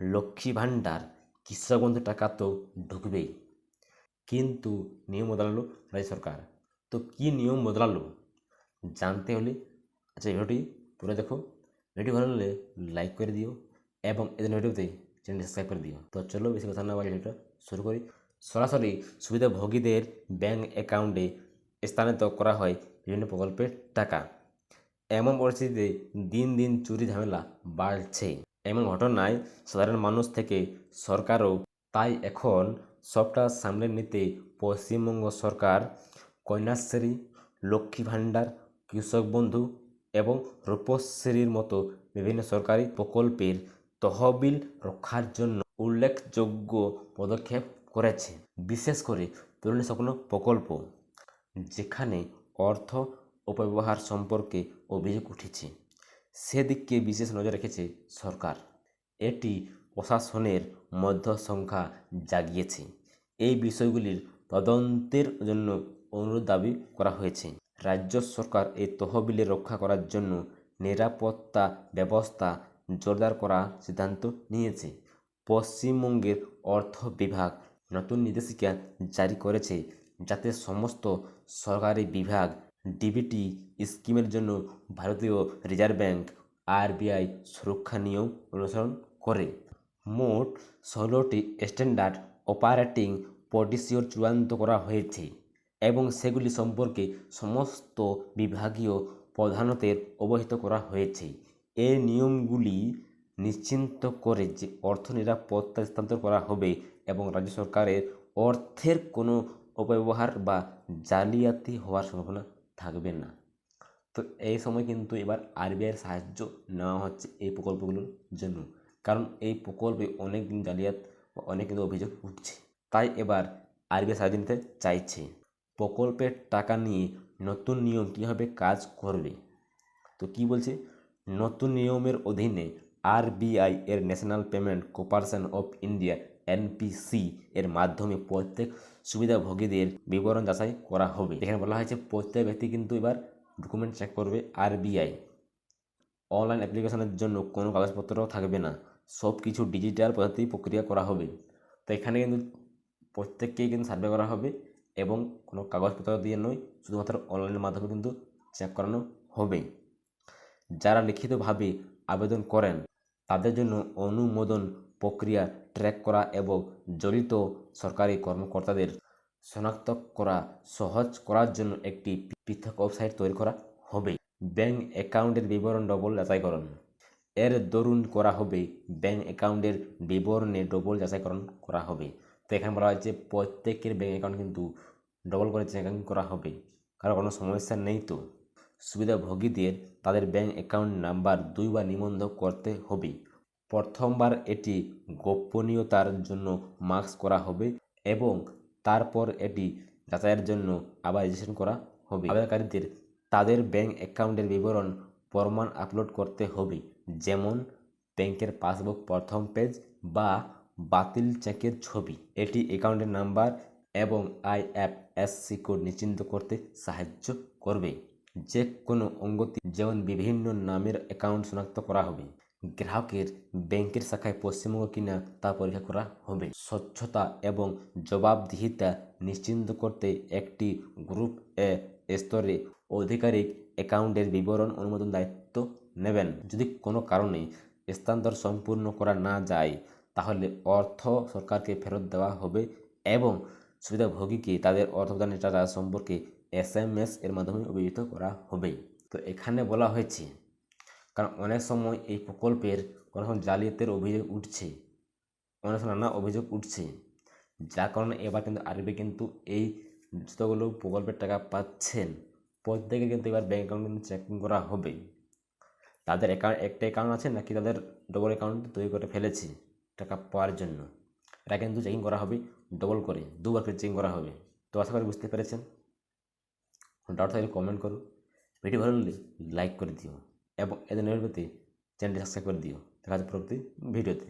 লক্ষ্মী ভাণ্ডার কৃষক বন্ধু টাকা তো ঢুকবেই। কিন্তু নিয়ম বদলালো রাজ্য সরকার। তো কি নিয়ম বদলালো? জানতে হলে আচ্ছা ভিডিওটি পুরো দেখো। ভিডিও ভালো লাগলে লাইক করে দিও এবং এদের ভিডিওতে চ্যানেল সাবস্ক্রাইব করে দিও। তো চলো বেশি কথা না বলে ভিডিওটা শুরু করি। সরাসরি সুবিধাভোগীদের ব্যাঙ্ক অ্যাকাউন্টে স্থানান্তর করা হয় বিভিন্ন প্রকল্পের টাকা। এমন পরিস্থিতিতে দিন দিন চুরি ঝামেলা বাড়ছে। এমন ঘটনায় সাধারণ মানুষ থেকে সরকারও তাই এখন সবটা সামলে নিতে পশ্চিমবঙ্গ সরকার, কন্যাশ্রী, লক্ষ্মী ভাণ্ডার, কৃষক বন্ধু এবং রূপশ্রীর মতো বিভিন্ন সরকারি প্রকল্পের তহবিল রক্ষার জন্য উল্লেখযোগ্য পদক্ষেপ করেছে, বিশেষ করে তরুণী স্বপ্ন প্রকল্প, যেখানে অর্থ অপব্যবহার সম্পর্কে অভিযোগ উঠেছে। সেদিককে বিশেষ নজর রেখেছে সরকার। এটি প্রশাসনের মধ্য সংখ্যা জাগিয়েছে। এই বিষয়গুলির তদন্তের জন্য অনুরোধ দাবি করা হয়েছে। রাজ্য সরকার এই তহবিলে রক্ষা করার জন্য নিরাপত্তা ব্যবস্থা জোরদার করার সিদ্ধান্ত নিয়েছে। পশ্চিমবঙ্গের অর্থ বিভাগ নতুন নির্দেশিকা জারি করেছে। যাতে সমস্ত সরকারি বিভাগ ডিবিটি স্কিমের জন্য ভারতীয় রিজার্ভ ব্যাংক আরবিআই সুরক্ষা নিয়ম অনুসরণ করে। মোট ষোলোটি স্ট্যান্ডার্ড অপারেটিং পলিসিও চূড়ান্ত করা হয়েছে এবং সেগুলি সম্পর্কে সমস্ত বিভাগীয় প্রধানতের অবহিত করা হয়েছে। এই নিয়মগুলি নিশ্চিন্ত করে যে অর্থ নিরাপত্তা স্থানান্তর করা হবে এবং রাজ্য সরকারের অর্থের কোনো অপব্যবহার বা জালিয়াতি হওয়ার সম্ভাবনা থাকবে না। তো এই সময় কিন্তু এবার আরবিআইয়ের সাহায্য নেওয়া হচ্ছে এই প্রকল্পগুলোর জন্য। কারণ এই প্রকল্পে অনেক দিন জালিয়াত বা অনেক কিন্তু অভিযোগ উঠছে। তাই এবার আরবিআই সাহায্য নিতে চাইছে। প্রকল্পের টাকা নিয়ে নতুন নিয়ম কীভাবে কাজ করবে? তো কি বলছে? নতুন নিয়মের অধীনে আরবিআই এর National Payment Corporation of India NPC এর মাধ্যমে প্রত্যেক সুবিধাভোগীদের বিবরণ যাচাই করা হবে। এখানে বলা হয়েছে, প্রত্যেক ব্যক্তি কিন্তু এবার ডকুমেন্ট চেক করবে, আরবিআই। অনলাইন অ্যাপ্লিকেশনের জন্য কোনো কাগজপত্র থাকবে না। সব কিছু ডিজিটাল পদ্ধতি প্রক্রিয়া করা হবে। তো এখানে কিন্তু প্রত্যেককেই কিন্তু সার্ভে করা হবে এবং কোনো কাগজপত্র দিয়ে নয়, শুধুমাত্র অনলাইনের মাধ্যমে কিন্তু চেক করানো হবে। যারা লিখিতভাবে আবেদন করেন, তাদের জন্য অনুমোদন প্রক্রিয়া ট্র্যাক করা এবং জড়িত সরকারি কর্মকর্তাদের শনাক্ত করা, সহজ করার জন্য একটি পৃথক ওয়েবসাইট তৈরি করা হবে। ব্যাংক অ্যাকাউন্টের বিবরণ ডবল যাচাইকরণ। এর দরুন করা হবে। ব্যাংক অ্যাকাউন্টের বিবরণে ডবল যাচাইকরণ করা হবে। তো এখানে বলা হয়েছে প্রত্যেকের ব্যাংক অ্যাকাউন্ট কিন্তু ডবল করে চেকিং করা হবে। কারণ কোনো সমস্যা নেই তো? সুবিধাভোগীদের তাদের ব্যাংক অ্যাকাউন্ট নাম্বার দুইবার নিবন্ধ করতে হবে। প্রথমবার এটি গোপনীয়তার জন্য মাস্ক করা হবে এবং তারপর এটি যাচাইয়ের জন্য আবার রেজিস্ট্রেশন করা হবে। আবেদনকারীদের তাদের ব্যাংক অ্যাকাউন্টের বিবরণ প্রমাণ আপলোড করতে হবে, যেমন ব্যাংকের পাসবুক প্রথম পেজ বা বাতিল চেকের ছবি, এটি অ্যাকাউন্টের নাম্বার এবং আইএফএসসি কোড নিশ্চিন্ত করতে সাহায্য করবে। যে কোনো অঙ্গতি, যেমন বিভিন্ন নামের অ্যাকাউন্ট শনাক্ত করা হবে। গ্রাহকের ব্যাংকের শাখায় পশ্চিমবঙ্গ কিনা তা পরীক্ষা করা হবে। স্বচ্ছতা এবং জবাবদিহিতা নিশ্চিন্ত করতে একটি গ্রুপ এ স্তরে আধিকারিক অ্যাকাউন্টের বিবরণ অনুমোদন দায়িত্ব নেবেন। যদি কোনো কারণে স্থানান্তর সম্পূর্ণ করা না যায়, তাহলে অর্থ সরকারকে ফেরত দেওয়া হবে এবং সুবিধাভোগীকে তাদের অর্থ প্রদানের টাকা সম্পর্কে এস এর মাধ্যমে অভিহিত করা হবে। তো এখানে বলা হয়েছে কারণ অনেক সময় এই প্রকল্পের কোনো সময় জালিয়াতের অভিযোগ উঠছে, অনেক সময় নানা অভিযোগ উঠছে। যার কারণে এবার কিন্তু আরবি কিন্তু এই যতগুলো প্রকল্পের টাকা পাচ্ছেন, প্রত্যেকে কিন্তু এবার ব্যাঙ্ক অ্যাকাউন্ট কিন্তু চেকিং করা হবে। তাদের অ্যাকাউন্ট একটা অ্যাকাউন্ট আছে নাকি তাদের ডবল অ্যাকাউন্ট তৈরি করে ফেলেছে টাকা পাওয়ার জন্য। এটা কিন্তু চেকিং করা হবে ডবল করে, দুবার করে চেকিং করা হবে। তো আশা করি বুঝতে পেরেছেন। ডাউট থাকলে কমেন্ট করো। ভিডিও ভালো লাগলে লাইক করে দিও। এবং এদের নিয়মিত চ্যানেলটি সাবস্ক্রাইব করে দিও। দেখা যাচ্ছে পরবর্তী ভিডিওতে।